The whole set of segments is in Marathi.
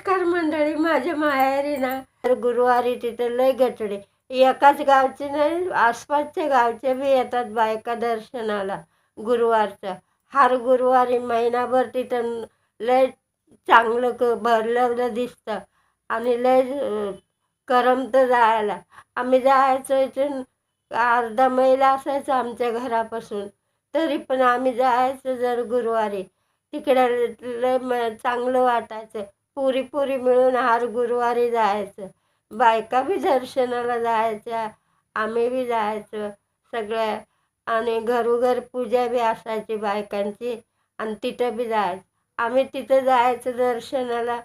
नमस्कार मंडळी माझ्या माहेरी ना तर गुरुवारी तिथं लय गटडे एकाच गावचे नाही आसपासच्या गावचे बी येतात बायका दर्शनाला गुरुवारचं हर गुरुवारी महिनाभर तिथं लय चांगलं क भरलेलं दिसतं. आणि लय करमत करमतं जायला. आम्ही जायचो इथून अर्धा मैल असायचं आमच्या घरापासून. तरी पण आम्ही जायचं जर गुरुवारी. तिकडे लय म चांगलं वाटायचं. पुरी पुरी मिळून हर गुरुवारी जायचं. बायका बी दर्शनाला जायच्या आम्ही बी जायचं सगळ्या. आणि घरोघर पूजा बी असायची बायकांची आणि तिथं बी जायचं. आम्ही तिथं जायचं दर्शनाला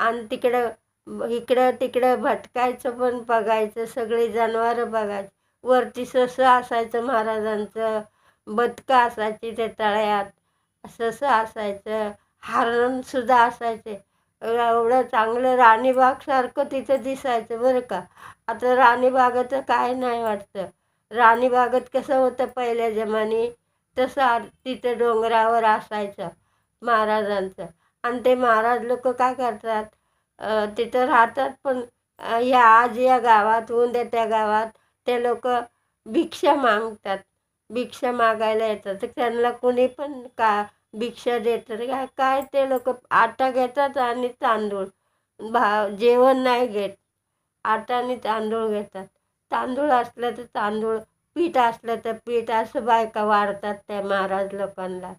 आणि तिकडं इकडं तिकडं भटकायचं पण बघायचं सगळी जनावरं बघायची. वरती ससं असायचं महाराजांचं बदकं असायची त्या तळ्यात ससं असायचं हरणसुद्धा असायचे. एवढं चांगलं राणीबागसारखं तिथं दिसायचं बरं का. आता राणीबागाचं काय नाही वाटतं. राणीबागत कसं होतं पहिल्या जमानी तसं तिथं डोंगरावर असायचं महाराजांचं. आणि ते महाराज लोक काय करतात? तिथं राहतात पण या आज या गावात उद्या त्या गावात ते लोक भिक्षा मागतात. भिक्षा मागायला येतात. तर त्यांना कुणी पण का भिक्षा देतात. काय काय ते लोक आटा घेतात आणि तांदूळ. भा जेवण नाही घेत. आटा आणि तांदूळ घेतात. तांदूळ असलं तर तांदूळ पीठ असलं तर पीठ असं बायका वाढतात त्या महाराज लोकांना.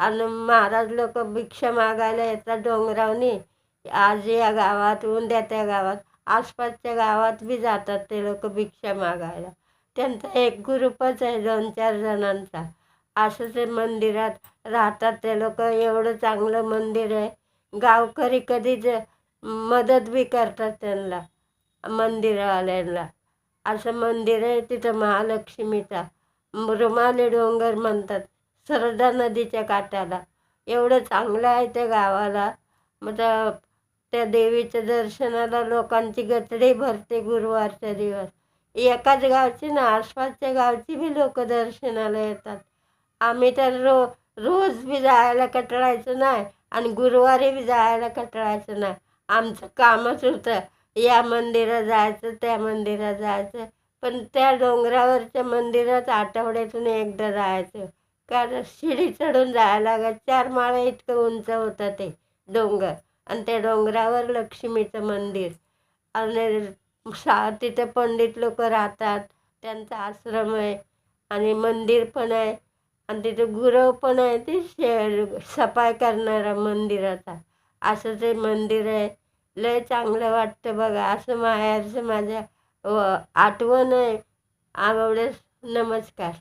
आणि महाराज लोक भिक्षा मागायला येतात डोंगरावनी. आज या गावात उंद्या त्या गावात आसपासच्या गावात बी जातात ते लोक भिक्षा मागायला. त्यांचा एक ग्रुपच आहे दोन चार जणांचा. असं ते मंदिरात राहतात ते लोक. एवढं चांगलं मंदिर आहे. गावकरी कधीच मदत बी करतात त्यांना मंदिरवाल्यांना. असं मंदिर आहे तिथं महालक्ष्मीचा. रुमाली डोंगर म्हणतात सरदा नदीच्या काठाला. एवढं चांगलं आहे त्या गावाला. मग त्या देवीच्या दर्शनाला लोकांची गचडी भरते गुरुवारच्या दिवस. एकाच गावची ना आसपासच्या गावची बी लोक दर्शनाला येतात. आम्ही तर रो रोज बी जायला कटळायचं नाही आणि गुरुवारी बी जायला कटळायचं नाही. आमचं कामच होतं. या मंदिरात जायचं त्या मंदिरात जायचं. पण त्या डोंगरावरच्या मंदिरात आठवड्यातून एकदा जायचं कारण शिडी चढून जायला लागत. चार माळा इतकं उंच होतं ते डोंगर. आणि त्या डोंगरावर लक्ष्मीचं मंदिर. आणि सा तिथे पंडित लोक राहतात. त्यांचा आश्रम आहे. आणि मंदिर पण आहे. आणि तिथे गुरव पण आहे ते शे सफाई करणारा मंदिराचा. असं ते मंदिर आहे. लय चांगलं वाटतं बघा. असं माहेरचं माझ्या व आठवण आहे. आवडेस नमस्कार.